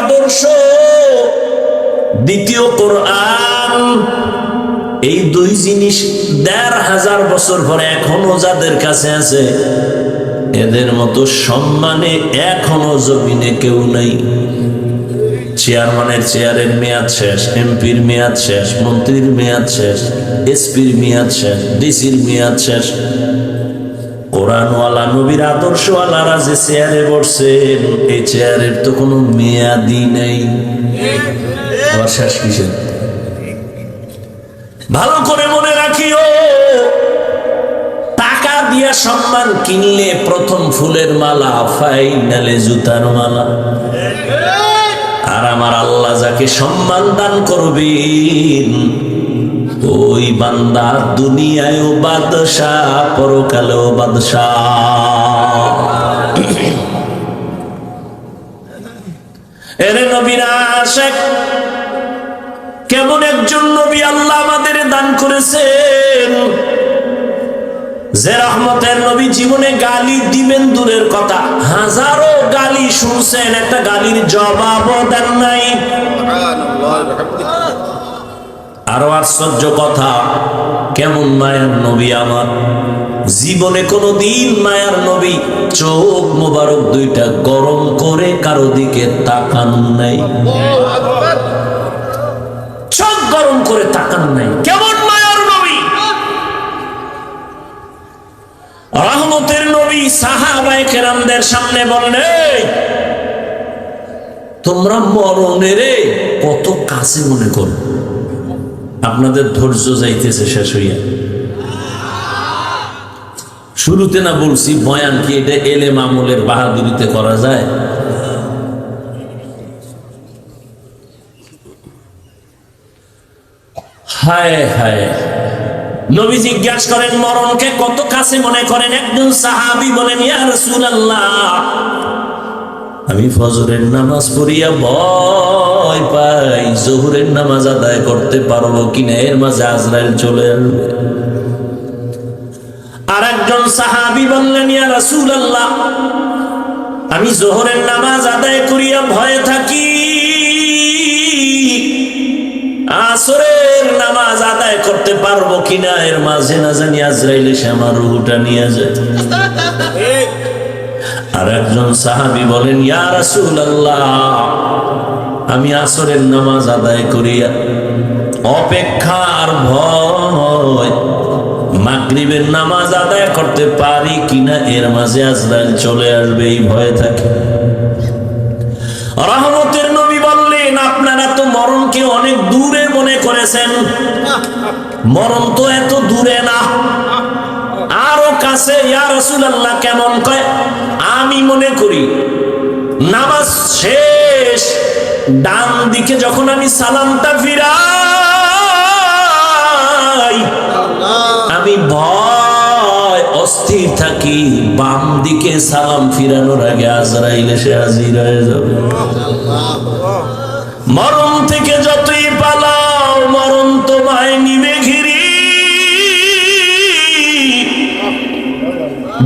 আদর্শ। দ্বিতীয় কোরআন, এই দুই জিনিস দেড় হাজার বছর পরে এখনও যাদের কাছে আছে, এদের মতো সম্মানে এখনও জমিনে কেউ নাই। চেয়ারম্যানের চেয়ারের মেয়াদ শেষ, এমপির মেয়াদ শেষ, মন্ত্রীর মেয়াদ শেষ, এসপির মেয়াদ শেষ, ডিসির মেয়াদ শেষ কোরআনওয়ালা, নবীর আদর্শওয়ালারা যে চেয়ারে বসছেন, এই চেয়ারের তো কোনো মেয়াদি নেই। শেষ কিসের? ভালো করে মনে রাখিও, টাকা দিয়া সম্মান কিনলে প্রথম ফুলের মালা, ফাইনালে জুতার মালা। আর আমার আল্লাহ যাকে সম্মান দান করবেন ওই বান্দা দুনিয়ায়ও বাদশাহ, পরকালেও বাদশাহ। এরে নবীরা কেমন একজন নবী আল্লাহ আমাদের দান করেছেন। যে রহমতের নবী জীবনে গালি দিবেন দূরের কথা। হাজারো গালি শুনছেন, একটা গালির জবাবও দেন নাই। আরও আশ্চর্য কথা কেমন মায়ার নবী আমার? জীবনে কোনো দিন মায়ার নবী চোখ মোবারক দুইটা গরম করে কারও দিকে তাকান নাই। চোখ গরম করে তাকান নাই। কেমন মায়ার নবী? রহমতের নবী সাহাবায়ে কেরামদের সামনে বললেন "এই, তোমরা মরণের কত কাছে মনে করো? আপনাদের ধৈর্য যাইতেছে শেষ হইয়া। শুরুতে না বলছি, বয়ান কি এটা এলে মামুলের বাহাদুরিতে করা যায়? হায় হায়। নবী জিজ্ঞাসা করেন, মরণকে কত কাছে মনে করেন? একজন সাহাবি বলেন, ইয়া রাসূলুল্লাহ। আমি ফজরের নামাজ পড়িয়া ভয় পাই। জহুরের নামাজ আদায় করতে পারব কিনা? এর মাঝে আজরাইল চলে আসবে। আর একজন সাহাবি বললেন আমি জোহরের নামাজ আদায় করিয়া ভয়ে থাকি। আসরের নামাজ আদায় করতে পারব কিনা? এর মাঝে না জানি আজরাইল এসে আমার রুহুটা নিয়ে যায়। আর একজন সাহাবি বলেন, ইয়া রাসূলুল্লাহ, আমি আসরের নামাজ আদায় করিয়া অপেক্ষার ভয়। মাগরিবের নামাজ আদায় করতে পারি কিনা, এর মাঝে আজরাইল চলে আসবে, এই ভয়ে থাকে। রহমতের নবী বললেন, আপনারা তো মরণকে অনেক দূরে মনে করেছেন? মরণ তো এত দূরে না। আরও কাছে, ইয়া আল্লাহ কেমন কয় আমি মনে করি নামাজ শেষ ডান দিকে যখন আমি সালামটা ফিরাই আমি ভয় অস্থির থাকি বাম দিকে সালাম ফিরানোর আগে আজরাইল এসে হাজির হয়ে যাবে। মরণ থেকে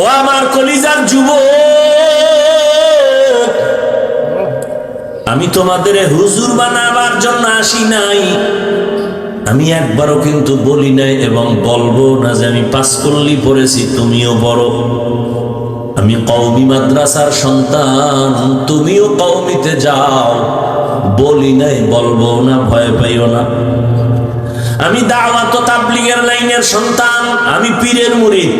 ও আমার কলিজার যুব আমি তোমাদের হুজুর বানাবার জন্য আসি নাই। আমি একবারও কিন্তু বলি নাই এবং বলব না যে আমি পাঁচকল্লি পড়েছি, তুমিও বড় আমি কৌমি মাদ্রাসার সন্তান, তুমিও কৌমিতে যাও। বলি নাই, বলব না, ভয় পাইও না। আমি দাওয়াত তাবলিগের লাইনের সন্তান, আমি পীরের মুরিদ।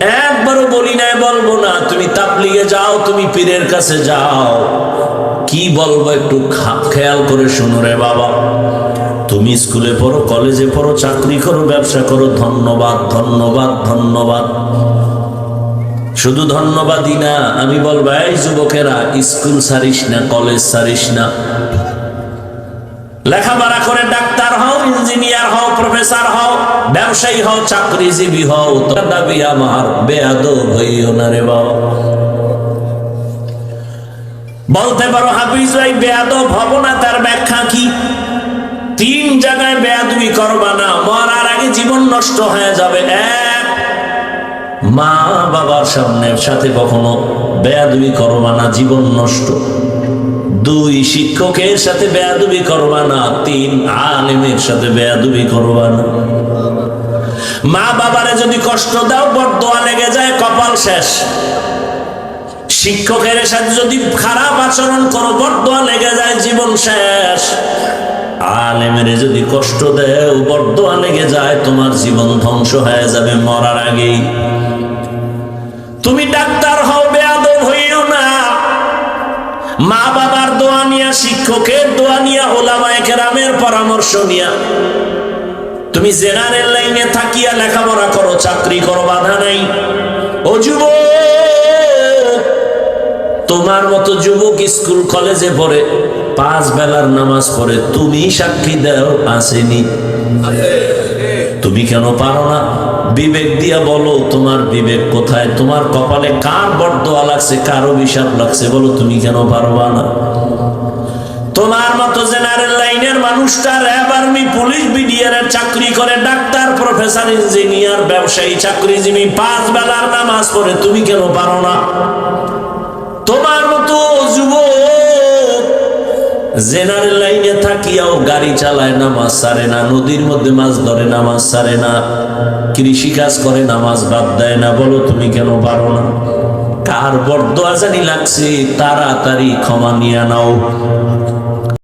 একবারও বলি নাই, বলব না। তুমি তাবলিগে যাও, তুমি পীরের কাছে যাও। কি বলব একটু খেয়াল করে শুনো রে বাবা। তুমি স্কুলে পড়ো, কলেজে পড়ো, চাকরি করো, ব্যবসা করো, ধন্যবাদ ধন্যবাদ ধন্যবাদ। শুধু ধন্যবাদই না, আমি বলব, এই যুবকেরা, স্কুল সারিস না, কলেজ সারিস না। লেখাপড়া করে ডাক্তার হও ইঞ্জিনিয়ার হও, প্রফেসর হও, ব্যবসায়ী হও, চাকরিজীবী হও তোর দাবি আমার বেয়াদ হইও না রে বাবা বলতে পারো, হাফিজ ভাই বেয়াদ হব না, তার ব্যাখ্যা কি? তিন জায়গায় বেয়াদবি করবা না, মরার আগে জীবন নষ্ট হয়ে যাবে। এক মা বাবার সামনে সাথে কখনো বেয়াদবি করবা না, জীবন নষ্ট। দুই শিক্ষকের সাথে বেয়াদবি করবা না, তিন আলেমের সাথে বেয়াদবি করবা না। মা বাবারে যদি কষ্ট দাও বড় লেগে যায়, কপাল শেষ। শিক্ষকের সাথে যদি খারাপ আচরণ করো বড় লেগে যায়, জীবন শেষ। আলেমের যদি কষ্ট দেও বড় লেগে যায়, তোমার জীবন ধ্বংস হয়ে যাবে মরার আগেই। তুমি ডাক্তার হও, বেয়াদব হইও না। মা নিয়া শিক্ষকের দোয়া নিয়া ওলামায়ে কেরামের পরামর্শ নিয়া। তুমি জেনারেল লাইনে থাকিয়া লেখাপড়া করো, চাকরি করো, বাধা নাই। ও যুবক, তোমার মতো যুবক স্কুল কলেজে পড়ে, পাঁচ বেলার নামাজ পড়ে, তুমি সাক্ষী দাও, আসেনি। তুমি কেন পারো না? বিবেক দিয়া বলো, তোমার বিবেক কোথায়? তোমার কপালে কার বরদোয়া লাগছে কার অভিশাপ লাগছে, বলো তুমি কেন পারবা না? তোমার মতো জেনারেল লাইনের মানুষটা র্যাব আর্মি, পুলিশ, বিডিআর চাকরি করে, ডাক্তার, প্রফেসর, ইঞ্জিনিয়ার, ব্যবসায়ী, চাকরিজীবী, পাঁচ বেলার নামাজ পড়ে, তুমি কেন পারো না? তোমার মতো যুবক জেনারেল লাইনে থাকিয়াও গাড়ি চালায়, নামাজ সারে না, নদীর মধ্যে মাছ ধরে, নামাজ সারে না কৃষি কাজ করে, নামাজ বাদ দেয় না, বলো তুমি কেন পারো না? কার বর্দ আজানি লাগছে, তাড়াতাড়ি ক্ষমা নিয়ে নাও।